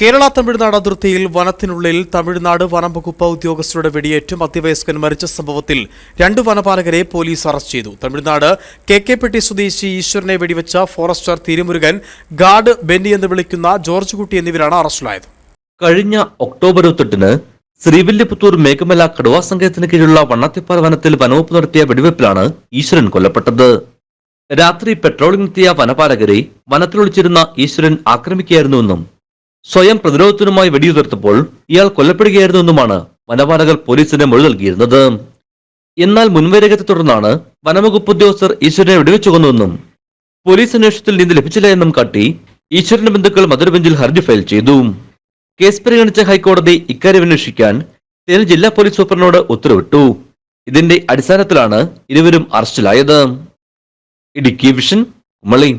കേരള തമിഴ്നാട് അതിർത്തിയിൽ വനത്തിനുള്ളിൽ തമിഴ്നാട് വനം വകുപ്പ് ഉദ്യോഗസ്ഥരുടെ വെടിയേറ്റ് മധ്യവയസ്കൻ മരിച്ച സംഭവത്തിൽ രണ്ട് വനപാലകരെ പോലീസ് അറസ്റ്റ് ചെയ്തു. തമിഴ്നാട് കെ കെ പെട്ടി സ്വദേശി ഈശ്വരനെ വെടിവെച്ച ഫോറസ്റ്റർ തിരുമുരുകൻ ഗാർഡ് ബെന്നി എന്ന് വിളിക്കുന്ന ജോർജ് കുട്ടി എന്നിവരാണ് അറസ്റ്റിലായത്. കഴിഞ്ഞ ഒക്ടോബർ ഇരുപത്തെട്ടിന് ശ്രീവില്ലിപുത്തൂർ മേഘമല കടുവാ സംഘത്തിന് കീഴിലുള്ള വണ്ണത്തിപ്പാറ വനത്തിൽ വനവകുപ്പ് നടത്തിയ വെടിവെപ്പിലാണ് ഈശ്വരൻ കൊല്ലപ്പെട്ടത്. രാത്രി പെട്രോളിംഗ് എത്തിയ വനപാലകരെ വനത്തിലൊളിച്ചിരുന്ന ഈശ്വരൻ ആക്രമിക്കുകയായിരുന്നുവെന്നും സ്വയം പ്രതിരോധത്തിനുമായി വെടിയുതിർത്തപ്പോൾ ഇയാൾ കൊല്ലപ്പെടുകയായിരുന്നു എന്നുമാണ് വനപാലകർ പോലീസിന് മൊഴി നൽകിയിരുന്നത്. എന്നാൽ മുൻവരകത്തെ തുടർന്നാണ് വനംവകുപ്പ് ഉദ്യോഗസ്ഥർ ഈശ്വരനെ വെടിവെച്ചു കൊന്നുവെന്നും പോലീസ് അന്വേഷണത്തിൽ നിന്ന് ലഭിച്ചില്ല എന്നും കാട്ടി ഈശ്വരന്റെ ബന്ധുക്കൾ മധുര ബെഞ്ചിൽ ഹർജി ഫയൽ ചെയ്തു. കേസ് പരിഗണിച്ച ഹൈക്കോടതി ഇക്കാര്യം അന്വേഷിക്കാൻ തേനി ജില്ലാ പോലീസ് സൂപ്രണ്ടിനോട് ഉത്തരവിട്ടു. ഇതിന്റെ അടിസ്ഥാനത്തിലാണ് ഇരുവരും അറസ്റ്റിലായത്. ഇടുക്കി വിഷൻ കുമളി.